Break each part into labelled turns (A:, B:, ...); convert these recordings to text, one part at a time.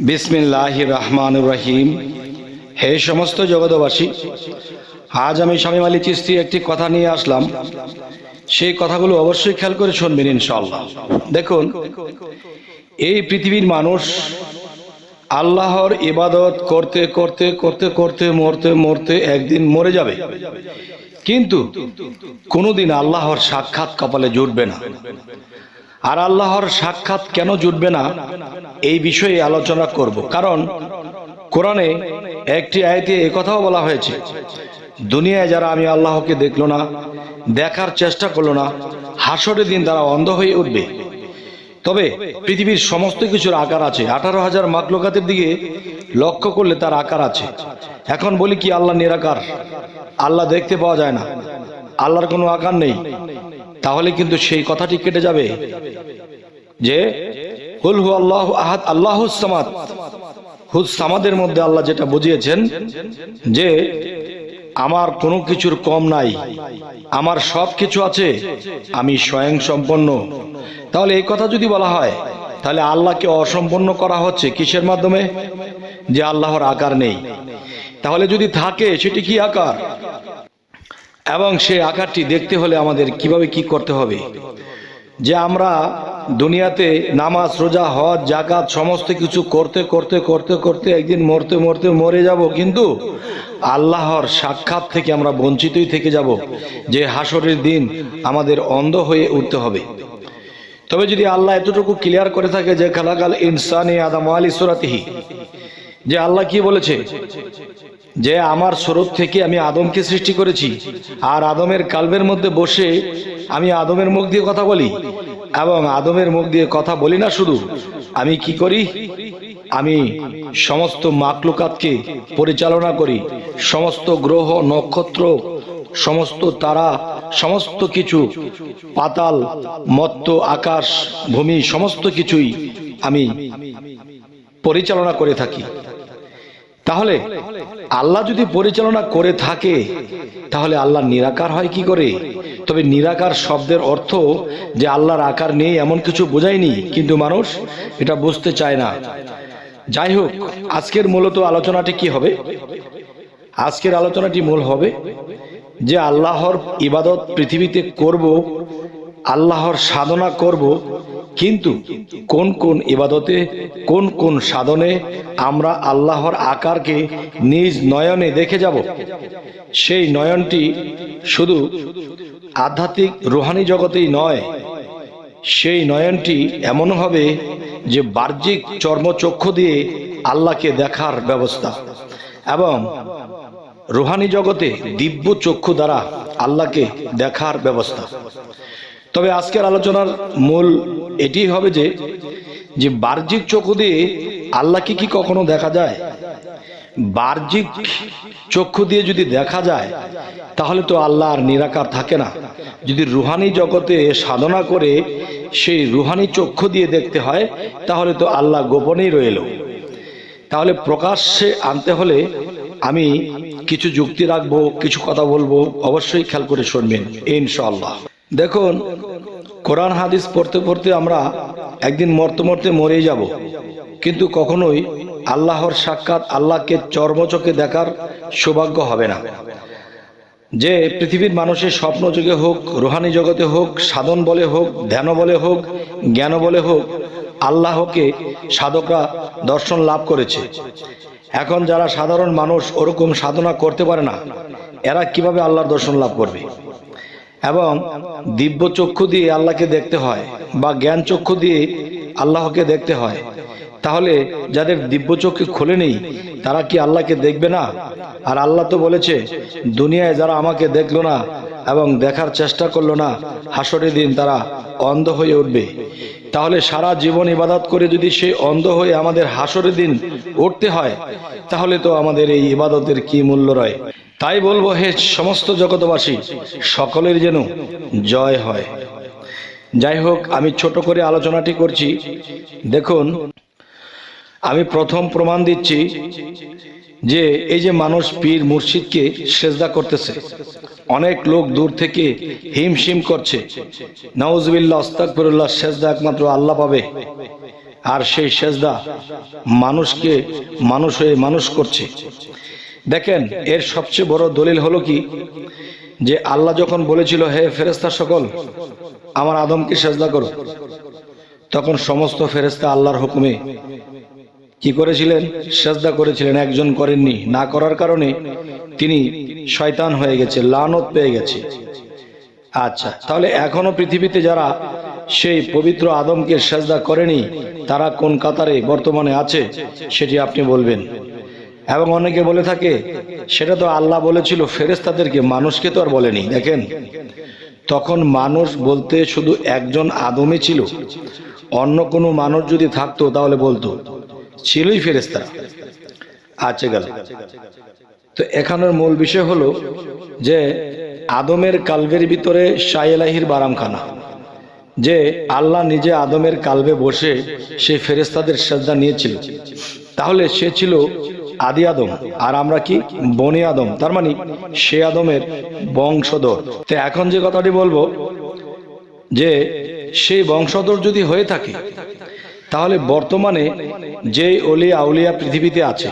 A: বিসমিল্লাহ রহমান রহিম। হে সমস্ত জগতবাসী আজ আমি স্বামী আলী চিস্তি একটি কথা নিয়ে আসলাম। সেই কথাগুলো অবশ্যই খেয়াল করে শুনবেন ইনশাল্লাহ দেখুন, এই পৃথিবীর মানুষ আল্লাহর ইবাদত করতে করতে করতে করতে, মরতে মরতে একদিন মরে যাবে। কিন্তু কোনোদিন আল্লাহর সাক্ষাৎ কপালে জুটবে না। আর আল্লাহর সাক্ষাৎ কেন জুটবে না, এই বিষয়ে আলোচনা করব। কারণ কোরআনে একটি আয়তে কথাও বলা হয়েছে, দুনিয়ায় যারা আমি আল্লাহকে দেখল না, দেখার চেষ্টা করল না, হাসরের দিন তারা অন্ধ হয়ে উঠবে। তবে পৃথিবীর সমস্ত কিছুর আকার আছে, আঠারো হাজার মাকলোকাতের দিকে লক্ষ্য করলে তার আকার আছে। এখন বলি কি, আল্লাহ নিরাকার, আল্লাহ দেখতে পাওয়া যায় না, আল্লাহর কোনো আকার নেই। তাহলে কিন্তু সেই কথাটি কেটে যাবে যে, হুল হু আল্লাহ আহাদ, আল্লাহ সামাদ। হুজ সামাদের মধ্যে আল্লাহ যেটা বুঝিয়েছেন যে, আমার কোনো কিছুর কম নাই, আমার সব কিছু আছে, আমি স্বয়ং সম্পন্ন। তাহলে এই কথা যদি বলা হয়, তাহলে আল্লাহকে অসম্পন্ন করা হচ্ছে কিসের মাধ্যমে? যে আল্লাহর আকার নেই। তাহলে যদি থাকে, সেটি কি আকার? এবং সেই আকারটি দেখতে হলে আমাদের কীভাবে কি করতে হবে? যে আমরা দুনিয়াতে নামাজ, রোজা, হজ জাকাত সমস্ত কিছু করতে করতে করতে করতে একদিন মরতে মরতে মরে যাব, কিন্তু আল্লাহর সাক্ষাৎ থেকে আমরা বঞ্চিতই থেকে যাব, যে হাসরের দিন আমাদের অন্ধ হয়ে উঠতে হবে। তবে যদি আল্লাহ এতটুকু ক্লিয়ার করে থাকে যে খালাকাল ইনসানি আদাম আলী সুরাতিহি, যে আল্লাহ কি বলেছে? যে আমার স্বরূপ থেকে আমি আদমকে সৃষ্টি করেছি, আর আদমের কালবের মধ্যে বসে আমি আদমের মুখ দিয়ে কথা বলি। এবং আদমের মুখ দিয়ে কথা বলি না শুধু, আমি কি করি? আমি সমস্ত মাকলুকাতকে পরিচালনা করি। সমস্ত গ্রহ, নক্ষত্র, সমস্ত তারা, সমস্ত কিছু, পাতাল, মত্ত, আকাশ, ভূমি, সমস্ত কিছুই আমি পরিচালনা করে থাকি। তাহলে আল্লাহ যদি পরিচালনা করে থাকে, তাহলে আল্লাহ নিরাকার হয় কি করে? তবে নিরাকার শব্দের অর্থ যে আল্লাহর আকার নেই এমন কিছু বোঝায়নি, কিন্তু মানুষ এটা বুঝতে চায় না। যাই হোক, আজকের মূলত আলোচনাটি কি হবে? আজকের আলোচনাটি মূল হবে যে আল্লাহর ইবাদত পৃথিবীতে করব, আল্লাহর সাধনা করব কিন্তু কোন কোন ইবাদতে, কোন কোন সাধনে আমরা আল্লাহর আকারকে নিজ নয়নে দেখে যাব? সেই নয়নটি শুধু আধ্যাত্মিক রুহানি জগতেই নয়, সেই নয়নটি এমন হবে যে বাহ্যিক চর্মচক্ষু দিয়ে আল্লাহকে দেখার ব্যবস্থা। এবং রুহানি জগতে দিব্য চক্ষু দ্বারা আল্লাহকে দেখার ব্যবস্থা। তবে আজকের আলোচনার মূল এটি হবে যে যে বাহ্যিক চক্ষু দিয়ে আল্লাহকে কি কখনো দেখা যায়? বাহ্যিক চক্ষু দিয়ে যদি দেখা যায়, তাহলে তো আল্লাহ আর নিরাকার থাকে না। যদি রুহানি জগতে সাধনা করে সেই রুহানি চক্ষু দিয়ে দেখতে হয়, তাহলে তো আল্লাহ গোপনেই রইল। তাহলে প্রকাশ্যে আনতে হলে আমি কিছু যুক্তি রাখব, কিছু কথা বলব, অবশ্যই খেয়াল করে শুনবেন ইনশাল্লাহ দেখুন কোরআন হাদিস পড়তে পড়তে আমরা একদিন মরতে মরতে মরেই যাব। কিন্তু কখনোই আল্লাহর সাক্ষাৎ আল্লাহকে চর্মচকে দেখার সৌভাগ্য হবে না। যে পৃথিবীর মানুষের স্বপ্ন যুগে হোক, রুহানি জগতে হোক, সাধন বলে হোক, ধ্যান বলে হোক, জ্ঞান বলে হোক, আল্লাহকে সাধকরা দর্শন লাভ করেছে। এখন যারা সাধারণ মানুষ ওরকম সাধনা করতে পারে না, এরা কীভাবে আল্লাহর দর্শন লাভ করবে? এবং দিব্য চক্ষু দিয়ে আল্লাহকে দেখতে হয় বা জ্ঞান চক্ষু দিয়ে আল্লাহকে দেখতে হয়। তাহলে যাদের দিব্য চক্ষু খুলে নেই, তারা কি আল্লাহকে দেখবে না? আর আল্লাহ তো বলেছে, দুনিয়ায় যারা আমাকে দেখল না এবং দেখার চেষ্টা করল না, হাসরের দিন তারা অন্ধ হয়ে উঠবে। তাহলে সারা জীবন ইবাদত করে যদি সে অন্ধ হয়ে আমাদের হাসরের দিন উঠতে হয়, তাহলে তো আমাদের এই ইবাদতের কি মূল্য রয়? তাই বলব, হে সমস্ত জগতবাসী সকলের যেন জয় হয়। যাই হোক, আমি ছোট করে আলোচনাটি করছি। দেখুন, আমি প্রথম প্রমাণ দিচ্ছি যে এই যে মানুষ পীর মুর্শিদকে সেজদা করতেছে, অনেক লোক দূর থেকে হিমশিম করছে। নওয়াজবিল্লা অস্তাকফিরুল্লাহ সেজদা একমাত্র আল্লাহ পাবে। আর সেই সেজদা মানুষকে, মানুষ হয়ে মানুষ করছে। দেখেন, এর সবচেয়ে বড় দলিল হলো কি? যে আল্লাহ যখন বলেছিল, হে ফেরেস্তা সকল, আমার আদমকে সেজদা করো। তখন সমস্ত ফেরেস্তা আল্লাহর হুকুমে কি করেছিলেন? সেজদা করেছিলেন, একজন করেননি। না করার কারণে তিনি শয়তান হয়ে গেছে, লানত পেয়ে গেছে। আচ্ছা তাহলে এখনও পৃথিবীতে যারা সেই পবিত্র আদমকে সেজদা করেনি, তারা কোন কাতারে বর্তমানে আছে, সেটি আপনি বলবেন। এবং অনেকে বলে থাকে, সেটা তো আল্লাহ বলেছিল ফেরেস্তাদেরকে মানুষকে তো আর বলেনি। দেখেন, তখন মানুষ বলতে শুধু একজন আদমই ছিল, অন্য কোনো মানুষ যদি থাকতো, তাহলে বলতো। ছিলই ফেরেস্তারা আচ্ছা গেল। তো এখানের মূল বিষয় হলো যে আদমের কালবের ভিতরে শাইলাহির বারামখানা, যে আল্লাহ নিজে আদমের কালবে বসে সে ফেরেস্তাদের শ্রদ্ধা নিয়েছিল। তাহলে সে ছিল আদি আদম, আর আমরা কি? বনি আদম, তার মানে সে আদমের বংশধর। তো এখন যে কথাটি বলব, যে সেই বংশধর যদি হয়ে থাকে তাহলে বর্তমানে যেই অলি আউলিয়া পৃথিবীতে আছে,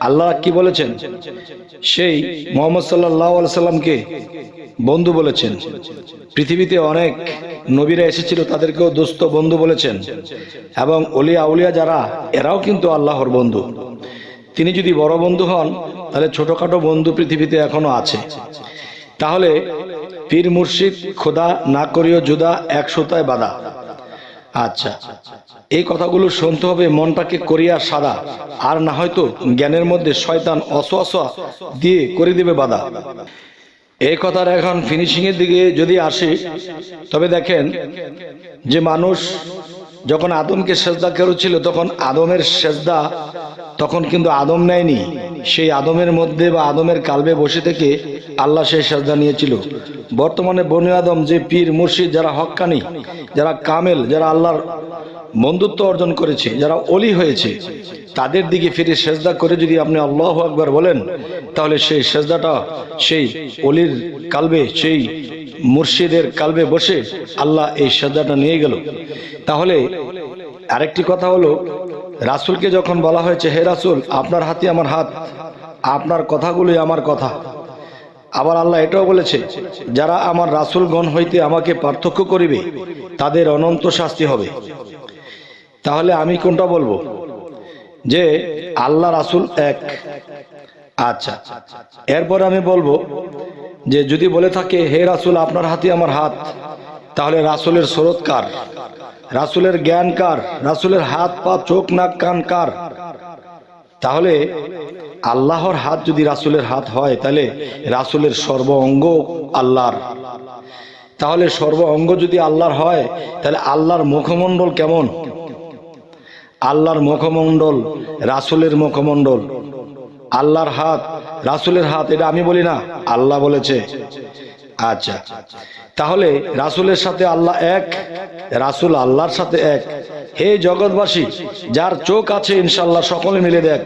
A: আল্লাহ কি বলেছেন? সেই মোহাম্মদ সাল্লাহ সাল্লামকে বন্ধু বলেছেন। পৃথিবীতে অনেক নবীরা এসেছিল, তাদেরকেও দোস্ত বন্ধু বলেছেন। এবং অলি আউলিয়া যারা, এরাও কিন্তু আল্লাহর বন্ধু। তিনি যদি বড় বন্ধু হন, তাহলে ছোটখাটো বন্ধু পৃথিবীতে এখনও আছে। তাহলে পীর মুর্শিদ খোদা না করিও জুদা এক সুতায় বাধা। আচ্ছা। এই কথাগুলো শুনতে হবে, মনটাকে করিয়া সাদা। আর না হয়তো জ্ঞানের মধ্যে শয়তান অসোয়াশা দিয়ে করে দিবে বাধা। এই কথার এখন ফিনিশিং এর দিকে যদি আসি, তবে দেখেন যে মানুষ যখন আদমকে সেজদা করেছিল, তখন আদমের সেজদা, তখন কিন্তু আদম নেয়নি। সেই আদমের মধ্যে বা আদমের কালবে বসে থেকে আল্লাহ সেই সেজদা নিয়েছিল। বর্তমানে বনি আদম যে পীর, মুর্শিদ, যারা হক্কানি, যারা কামেল, যারা আল্লাহর বন্ধুত্ব অর্জন করেছে, যারা অলি হয়েছে, তাদের দিকে ফিরে সেজদা করে যদি আপনি আল্লাহ আকবার বলেন, তাহলে সেই সেজদাটা, সেই অলির কালবে, সেই মুর্শিদের কালবে বসে আল্লাহ এই সেজদাটা নিয়ে গেল। তাহলে আরেকটি কথা হলো, রাসুলকে যখন বলা হয়েছে, হে রাসুল, আপনার হাতে আমার হাত, আপনার কথাগুলোই আমার কথা। আবার আল্লাহ এটাও বলেছে, যারা আমার রাসুলগণ হইতে আমাকে পার্থক্য করিবে, তাদের অনন্ত শাস্তি হবে। তাহলে আমি কোনটা বলব? যে আল্লাহ রাসুল এক। আচ্ছা এরপর আমি বলব যে যদি বলে থাকে, হে রাসুল, আপনার হাতে আমার হাত। তাহলে রাসুলের স্রোত কার? রাসুলের জ্ঞান কার? রাসুলের হাত, পা, চোখ, নাক, কান কার? তাহলে আল্লাহর হাত যদি রাসুলের হাত হয়, তাহলে রাসুলের সর্ব অঙ্গ আল্লাহর। তাহলে সর্ব অঙ্গ যদি আল্লাহর হয়, তাহলে আল্লাহর মুখমণ্ডল কেমন? আল্লাহর মুখমণ্ডল, রাসুলের মুখমণ্ডল। আল্লাহর হাত, রাসুলের হাত, এটা আমি বলি না, আল্লাহ বলেছে। আচ্ছা তাহলে রাসুলের সাথে আল্লাহ এক, রাসুল আল্লাহর সাথে এক। হে জগৎবাসী, যার চোখ আছে ইনশাল্লাহ সকলে মিলে দেখ।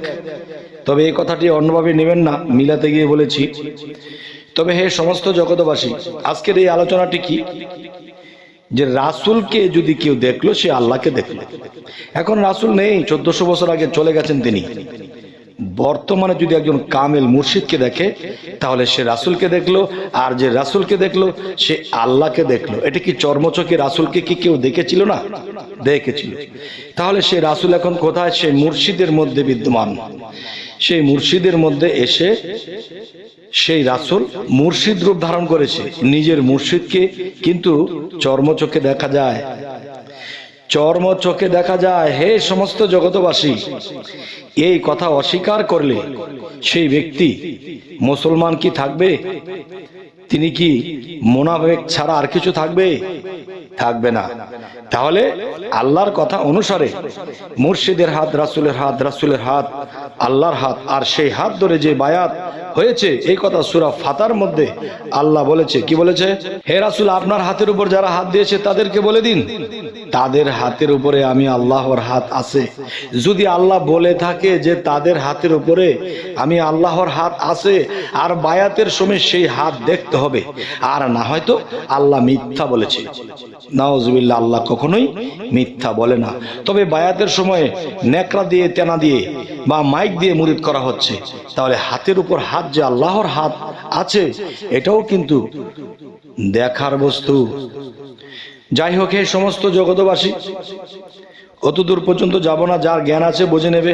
A: তবে এই কথাটি অন্যভাবে নেবেন না, মিলাতে গিয়ে বলেছি। তবে হে সমস্ত জগৎবাসী, আজকের এই আলোচনাটি কি? যে রাসুলকে যদি কেউ দেখল, সে আল্লাহকে দেখল। এখন রাসুল নেই, চোদ্দশো বছর আগে চলে গেছেন তিনি। বর্তমানে যদি একজন কামেল মুর্শিদকে দেখে, তাহলে সে রাসুলকে দেখল, আর যে রাসুলকে দেখল, সে আল্লাহকে দেখল। এটা কি চর্মচকে রাসুলকে কি কেউ দেখেছিল না? দেখেছিল। তাহলে সে রাসুল এখন কোথায়? সে মুর্শিদের মধ্যে বিদ্যমান। সেই মুর্শিদের মধ্যে এসে সেই রাসুল মুর্শিদ রূপ ধারণ করেছে। নিজের মুর্শিদকে কিন্তু চর্মচোখে দেখা যায়। চর্ম চোখে দেখা যায়, হে সমস্ত জগতবাসী এই কথা অস্বীকার করলে সেই ব্যক্তি মুসলমান কি থাকবে? তিনি কি মোনাবেক ছাড়া আর কিছু থাকবে? থাকবে না। তাহলে আল্লাহর কথা অনুসারে মুর্শিদের হাত, রাসুলের হাত রাসুলের হাত, আল্লাহর হাত, আর সেই হাত ধরে যে বায়াত হয়েছে, এই কথা সুরা ফাতার মধ্যে আল্লাহ বলেছে। কি বলেছে? হে রাসুল, আপনার হাতের উপর যারা হাত দিয়েছে, তাদেরকে বলে দিন। তাদের হাতের উপরে আমি আল্লাহর হাত আছে। যদি আল্লাহ বলে থাকে যে তাদের হাতের উপরে আমি আল্লাহর হাত আছে, আর বায়াতের সময় সেই হাত দেখতে হবে। আর না হয়তো আল্লাহ মিথ্যা বলেছে। নাওজবিল্লা আল্লাহ কখনোই মিথ্যা বলে না। তবে বায়াতের সময় নেকড়া দিয়ে তেনা দিয়ে বা মাইক দিয়ে মুরিদ করা হচ্ছে। তাহলে হাতের উপর হাত যে আল্লাহর হাত আছে, এটাও কিন্তু দেখার বস্তু। যাই হোক এই সমস্ত জগতবাসী অত দূর পর্যন্ত যাব না, যার জ্ঞান আছে বুঝে নেবে।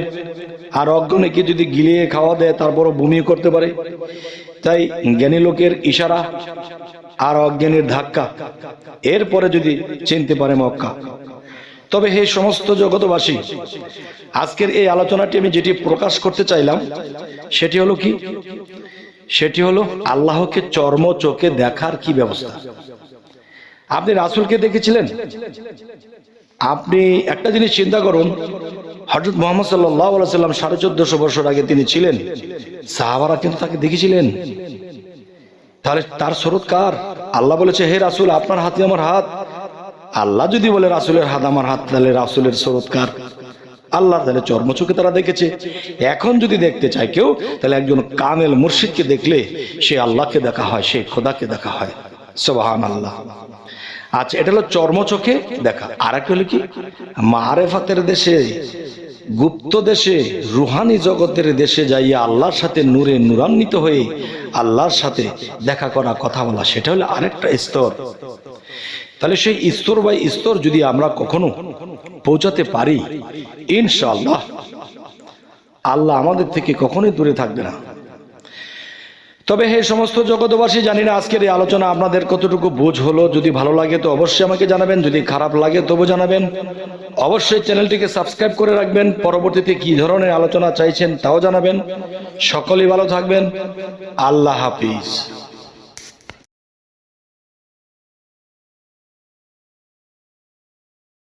A: আর অজ্ঞানীকে যদি গিলিয়ে খাওয়া দেয়, তারপরও বমি করতে পারে। তাই জ্ঞানী লোকের ইশারা আর অজ্ঞানীর ধাক্কা, এরপরে যদি চিনতে পারে মক্কা। তবে হে সমস্ত জগতবাসী আজকের এই আলোচনাটি আমি যেটি প্রকাশ করতে চাইলাম, সেটি হলো কি? সেটি হলো আল্লাহকে চর্ম চোখে দেখার কি ব্যবস্থা? আপনি রাসুলকে দেখেছিলেন? আপনি একটা জিনিস চিন্তা করুন। হজরত মোহাম্মদ সাল্লাম সাড়ে চোদ্দশো বছর আগে তিনি ছিলেন। সাহাবারা কিন্তু তাকে দেখেছিলেন। তাহলে তার স্রোত কার? আল্লাহ বলেছে, হে রাসুল, আপনার হাতে আমার হাত। আল্লাহ যদি বলে রাসুলের হাত আমার হাত, তাহলে রাসুলের স্রোত কার? আল্লাহ তাহলে চর্মচোখে তারা দেখেছে। এখন যদি দেখতে চায় কেউ, তাহলে একজন কামেল মুর্শিদকে দেখলে সে আল্লাহকে দেখা হয়, সে খোদাকে দেখা হয়। সোবাহান আল্লাহ আচ্ছা এটা হলো চর্মচোখে দেখা। আর একটা হলো কি? মারেফাতের দেশে, গুপ্ত দেশে, রুহানি জগতের দেশে যাইয়া আল্লাহর সাথে নূরে নূরান্বিত হয়ে আল্লাহর সাথে দেখা করা কথা বলা। সেটা হলো আরেকটা স্তর। তাহলে সেই স্তর বাই স্তর যদি আমরা কখনো পৌঁছাতে পারি, ইনশাআল্লাহ, আল্লাহ আমাদের থেকে কখনোই দূরে থাকবে না। তবে হে সমস্ত জগতবাসী জানি না আজকের এই আলোচনা আপনাদের কতটুকু বোঝ হলো। যদি ভালো লাগে তো অবশ্যই আমাকে জানাবেন, যদি খারাপ লাগে তবু জানাবেন। অবশ্যই চ্যানেলটিকে সাবস্ক্রাইব করে রাখবেন, পরবর্তীতে কি ধরনের আলোচনা চাইছেন তাও জানাবেন। সকলেই ভালো থাকবেন। আল্লাহ হাফিজ।